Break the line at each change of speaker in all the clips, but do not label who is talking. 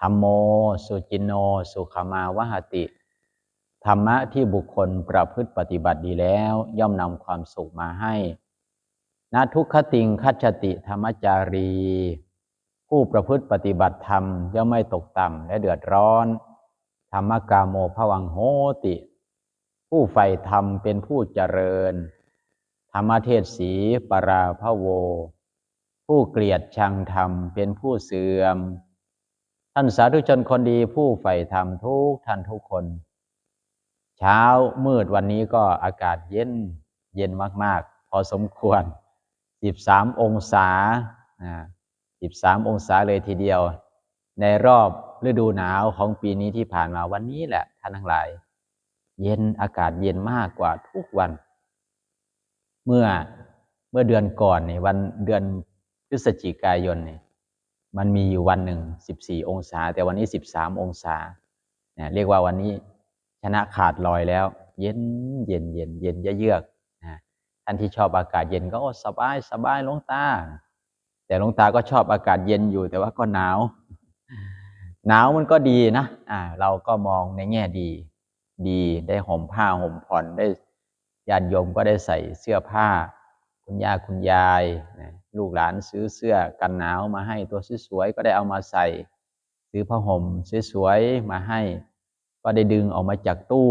ธรรมโม สุจินโน สุขมาวหติ ธรรมะที่บุคคลประพฤติปฏิบัติดีแล้ว ย่อมนำความสุขมาให้นาทุกขติงคัจติธรรมจารี ผู้ประพฤติปฏิบัติธรรมย่อมไม่ตกต่ำและเดือดร้อน ธรรมกาโมภวังโหติ ผู้ใฝ่ธรรมเป็นผู้เจริญ ธรรมเทศสีปราพโว ผู้เกลียดชังธรรมเป็นผู้เสื่อม ท่านสาธุชนคนดีผู้ใฝ่ธรรมทุกท่านทุกคน เช้ามืดวันนี้ก็อากาศเย็นเย็นมาก ๆ พอสมควร 13 องศา13 องศาเลยทีเดียว ในรอบฤดูหนาวของปีนี้ที่ผ่านมาวันนี้แหละท่านทั้งหลาย เย็นอากาศเย็นมากกว่าทุกวัน เมื่อเมื่อเดือนก่อนนี่วันเดือนพฤศจิกายนนี่ มันมีอยู่วันหนึ่ง14องศา แต่วันนี้13องศาเนี่ยเรียกว่าวันนี้ชนะขาดลอยแล้ว เย็นเย็นเย็นเย็นเยือกนะท่านที่ชอบอากาศเย็นก็สบายสบายลงตา แต่ลงตาก็ชอบอากาศเย็นอยู่แต่ว่าก็หนาว หนาวมันก็ดีนะอ่าเราก็มองในแง่ดี ดีได้ห่มผ้าห่มผ่อนได้ญาติโยมก็ได้ใส่เสื้อผ้า คุณย่าคุณยายลูกหลานซื้อเสื้อกันหนาวมาให้ตัวสวยๆก็ได้เอามาใส่ ซื้อผ้าห่มสวยๆมาให้ ก็ได้ดึงออกมาจากตู้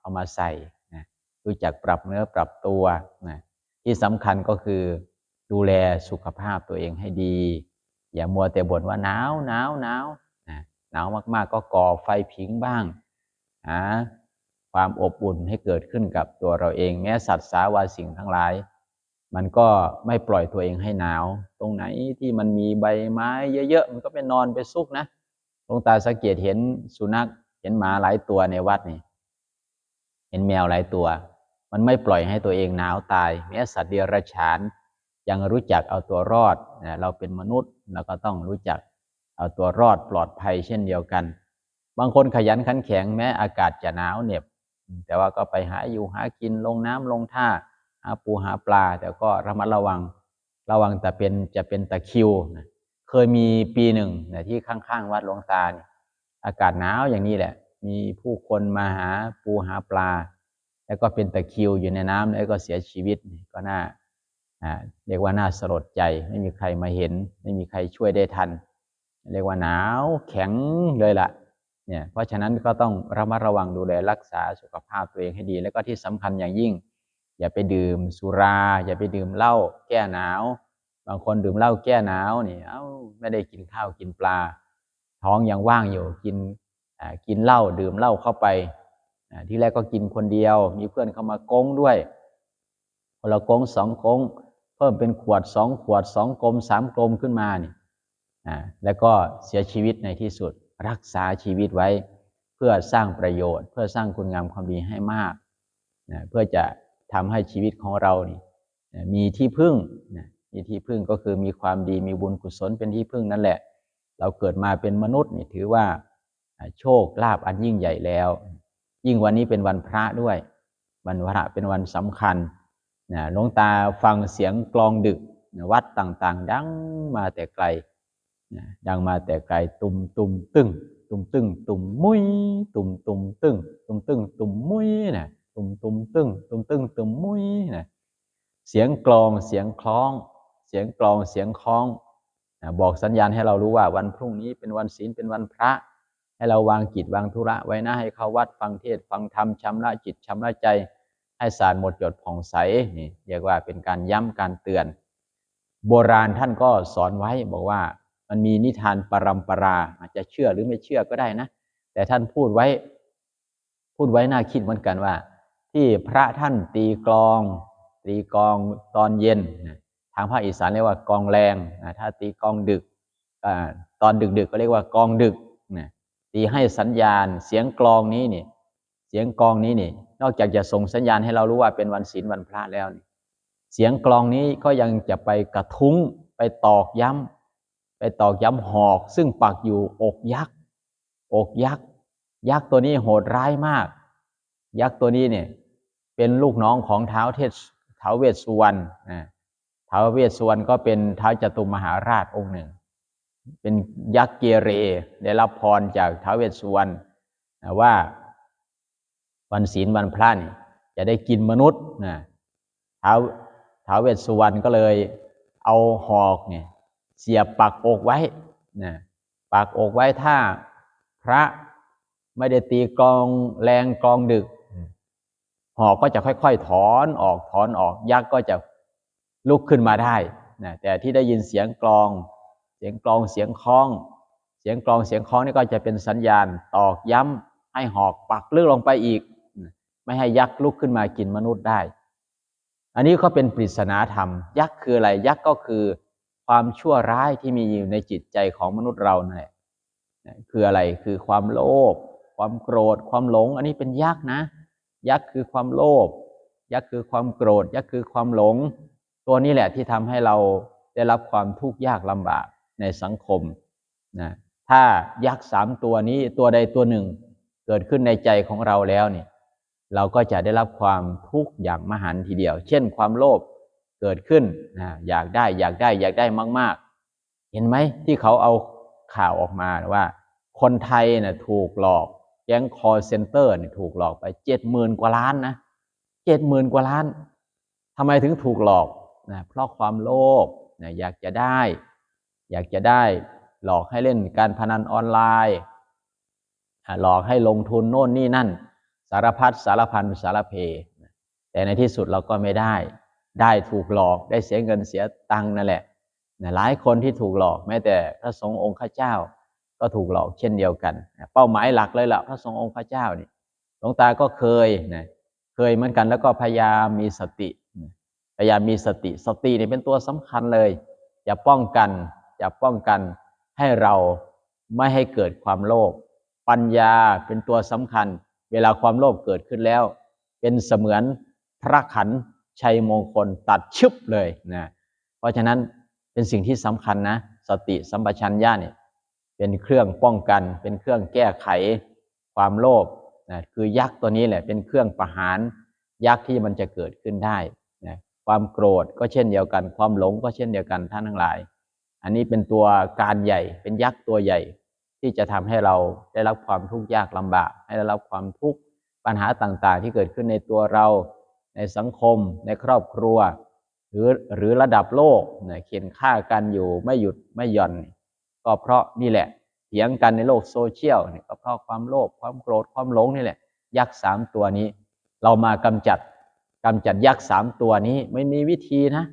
เอามาใส่นะรู้จักปรับเนื้อปรับตัวนะที่สำคัญก็คือดูแลสุขภาพตัวเองให้ดี อย่ามัวแต่บ่นว่าหนาวหนาวหนาวนะหนาวมากๆ ก็ก่อไฟผิงบ้างหาความอบอุ่นให้เกิดขึ้นกับตัวเราเอง แม้สัตว์สาวาสิ่งทั้งหลาย มันก็ไม่ปล่อยตัวเองให้หนาว ตรงไหนที่มันมีใบไม้เยอะๆ มันก็ไปนอนไปซุกนะหลวงตาสังเกตเห็นสุนัข เห็นหมาหลายตัวในวัดนี่ เห็นแมวหลายตัว มันไม่ปล่อยให้ตัวเองหนาวตาย แม้สัตว์เดรัจฉาน ยังรู้จักเอาตัวรอดเราเป็นมนุษย์เราก็ต้องรู้จักเอาตัวรอดปลอดภัยเช่นเดียวกัน บางคนขยันขันแข็งแม้อากาศจะหนาวเหน็บ แต่ว่าก็ไปหาอยู่หากินลงน้ำลงท่า หาปูหาปลา แต่ก็ระมัดระวังระวังแต่เป็นจะเป็นตะคิวนะเคยมีปีหนึ่งนะที่ข้างๆ วัดหลวงตาเนี่ยอากาศหนาวอย่างนี้แหละ มีผู้คนมาหาปูหาปลา แล้วก็เป็นตะคิวอยู่ในน้ำแล้วก็เสียชีวิตก็น่าเรียกว่าน่าสลดใจ ไม่มีใครมาเห็น ไม่มีใครช่วยได้ทัน เรียกว่าหนาวแข็งเลยละ่ะเนี่ยเพราะฉะนั้นก็ต้องระมัดระวังดูแลรักษาสุขภาพตัวเองให้ดี แล้วก็ที่สำคัญอย่างยิ่ง อย่าไปดื่มสุรา อย่าไปดื่มเหล้าแก้หนาว บางคนดื่มเหล้าแก้หนาวนี่เอ้าไม่ได้กินข้าวกินปลา ท้องยังว่างอยู่กินกินเหล้าดื่มเหล้าเข้าไปที่แรกก็กินคนเดียว มีเพื่อนเข้ามาโกงด้วยคนละโกงสองโกงเพิ่มเป็นขวดสองขวดสองกลมสามกลมขึ้นมานี่แล้วก็เสียชีวิตในที่สุดรักษาชีวิตไว้ เพื่อสร้างประโยชน์ เพื่อสร้างคุณงามความดีให้มากเพื่อจะ ทำให้ชีวิตของเรานี่มีที่พึ่งนะมีที่พึ่งก็คือมีความดีมีบุญกุศลเป็นที่พึ่งนั่นแหละ เราเกิดมาเป็นมนุษย์นี่ถือว่าโชคลาภอันยิ่งใหญ่แล้ว ยิ่งวันนี้เป็นวันพระด้วย วันพระเป็นวันสำคัญนะหลวงตาฟังเสียงกลองดึกวัดต่างๆ ดังมาแต่ไกลดังมาแต่ไกลตุ่มตุ่มตึ้งตุ่มตึ้งตุ่มมุ้ยตุ่มตุ่มตึ้งตุ่มตึ้งตุ่มมุ้ยนะ ตุ่มตุ่มตึ้งตุ่มตึ้งตุ่มมุ้ยนะเสียงกลองเสียงคล้อง เสียงกลองเสียงคล้องนะบอกสัญญาณให้เรารู้ว่าวันพรุ่งนี้เป็นวันศีลเป็นวันพระ ให้เราวางกิจวางธุระไว้นะให้เข้าวัดฟังเทศฟังธรรมชำระจิตชำระใจ ให้สาดหมดจดผ่องใสนี่เรียกว่าเป็นการย้ำการเตือน โบราณท่านก็สอนไว้บอกว่ามันมีนิทานปรำปราอาจจะเชื่อหรือไม่เชื่อก็ได้นะ แต่ท่านพูดไว้ พูดไว้น่าคิดเหมือนกันว่า ที่พระท่านตีกลอง ตีกลองตอนเย็นทางภาคอีสานเรียกว่ากองแรงถ้าตีกลองดึกอตอนดึกๆก็เรียกว่ากลองดึกตีให้สัญญาณเสียงกลองนี้นี่เสียงกลองนี้นี่นอกจากจะส่งสัญญาณให้เรารู้ว่าเป็นวันศีลวันพระแล้วนี่เสียงกลองนี้ก็ยังจะไปกระทุ้งไปตอกย้ำไปตอกย้ำหอก ซึ่งปักอยู่อกยักษ์อกยักษ์ยักษ์ตัวนี้โหดร้ายมาก ยักษ์ตัวนี้เนี่ย เป็นลูกน้องของท้าวเทศท้าวเวสสุวรรณนะท้าวเวสสุวรรณก็เป็นท้าวจตุมหาราชองค์หนึ่ง เป็นยักษ์เกเร ได้รับพรจากท้าวเวสสุวรรณว่าวันศีลวันพระนี่จะได้กินมนุษย์นะท้าวท้าวเวสสุวรรณก็เลยเอาหอกเนี่ยเสียบปักอกไว้นะปักอกไว้ถ้าพระไม่ได้ตีกองแรงกองดึก หอกก็จะค่อยๆถอนออกถอนออกยักษ์ก็จะลุกขึ้นมาได้นะแต่ที่ได้ยินเสียงกลอง เสียงกลองเสียงคล้อง เสียงกลองเสียงคล้องนี่ก็จะเป็นสัญญาณตอกย้ำให้หอกปักลึกลงไปอีก ไม่ให้ยักษ์ลุกขึ้นมากินมนุษย์ได้ อันนี้ก็เป็นปริศนาธรรม ยักษ์คืออะไรยักษ์ก็คือความชั่วร้ายที่มีอยู่ในจิตใจของมนุษย์เรานั่นแหละคืออะไรคือความโลภความโกรธความหลง อันนี้เป็นยักษ์นะ ยักษ์คือความโลภยักษ์คือความโกรธ ยักษ์คือความหลง ตัวนี้แหละที่ทำให้เราได้รับความทุกข์ยากลำบากในสังคมนะถ้ายักษ์สามตัวนี้ตัวใดตัวหนึ่งเกิดขึ้นในใจของเราแล้วเนี่ยเราก็จะได้รับความทุกข์อย่างมหันทีเดียว เช่น ความโลภเกิดขึ้นนะอยากได้อยากได้อยากได้มาก ๆ เห็นไหมที่เขาเอาข่าวออกมาว่า คนไทยนะ่ะถูกหลอก ก๊งคอร์เซนเตอร์นี่ถูกหลอกไปเจ็ดหมื่นกว่าล้านนะเจ็ดหมื่นกว่าล้านทำไมถึงถูกหลอกนะเพราะความโลภนะอยากจะได้ อยากจะได้หลอกให้เล่นการพนันออนไลน์ หลอกให้ลงทุนโน่นนี่นั่น สารพัดสารพันสารเพ แต่ในที่สุดเราก็ไม่ได้ ได้ถูกหลอกได้เสียเงินเสียตังค์นั่นแหละหลายคนที่ถูกหลอกแม้แต่พระสงฆ์องค์ข้าเจ้า ก็ถูกหลอกเช่นเดียวกัน เป้าหมายหลักเลยละ่ะพระสงฆ์องค์ข้าเจ้านี่หลวงตาก็เคยนะเคยเหมือนกันแล้วก็พยายามมีสติพยายามมีสติสตินี่เป็นตัวสำคัญเลยจะป้องกันจะป้องกันให้เราไม่ให้เกิดความโลภปัญญาเป็นตัวสำคัญ เวลาความโลภเกิดขึ้นแล้ว เป็นเสมือนพระขันชัยมงคลตัดชึบเลยนะเพราะฉะนั้นเป็นสิ่งที่สำคัญนะ สติสัมปชัญญะเนี่ย เป็นเครื่องป้องกัน เป็นเครื่องแก้ไขความโลภนะคือยักษ์ตัวนี้แหละเป็นเครื่องประหารยักษ์ที่มันจะเกิดขึ้นได้นะความโกรธก็เช่นเดียวกัน ความหลงก็เช่นเดียวกันท่านทั้งหลาย อันนี้เป็นตัวการใหญ่เป็นยักษ์ตัวใหญ่ ที่จะทำให้เราได้รับความทุกข์ยากลำบาก ให้ได้รับความทุกข์ปัญหาต่างๆ ที่เกิดขึ้นในตัวเราในสังคม ในครอบครัว หรือหรือระดับโลกเนี่ยเขียนฆ่ากันอยู่ไม่หยุดไม่หย่อน ก็เพราะนี่แหละ เถียงกันในโลกโซเชียลเนี่ยก็เพราะความโลภความโกรธความหลงนี่แหละ ยักษ์สามตัวนี้ เรามากำจัดกำจัดยักษ์สามตัวนี้ไม่มีวิธีนะ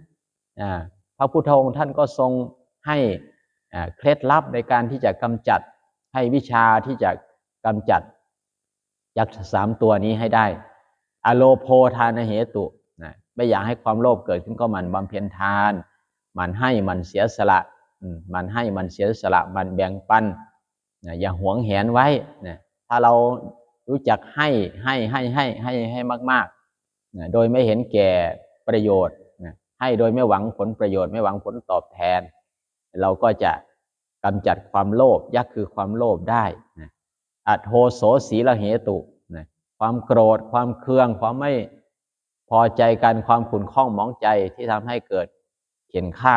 พระพุทธองค์ท่านก็ทรงให้เคล็ดลับในการที่จะกำจัดให้วิชาที่จะกำจัดยักษ์สามตัวนี้ให้ได้ อโลโพทานเหตุนะไม่อยากให้ความโลภเกิดขึ้นก็มันบำเพ็ญทาน มันให้มันเสียสละ มันให้มันเสียสละมันแบ่งปันนะอย่าหวงแหนไว้นะถ้าเรารู้จักให้ให้ให้ให้ให้ให้มากๆนะโดยไม่เห็นแก่ประโยชน์นะให้โดยไม่หวังผลประโยชน์ ไม่หวังผลตอบแทน เราก็จะกำจัดความโลภยักษ์คือความโลภได้นะอัตโทโสสีละเหตุนะความโกรธ ความเคือง ความไม่พอใจกันความขุ่นข้องมองใจที่ทำให้เกิดเขียนฆ่า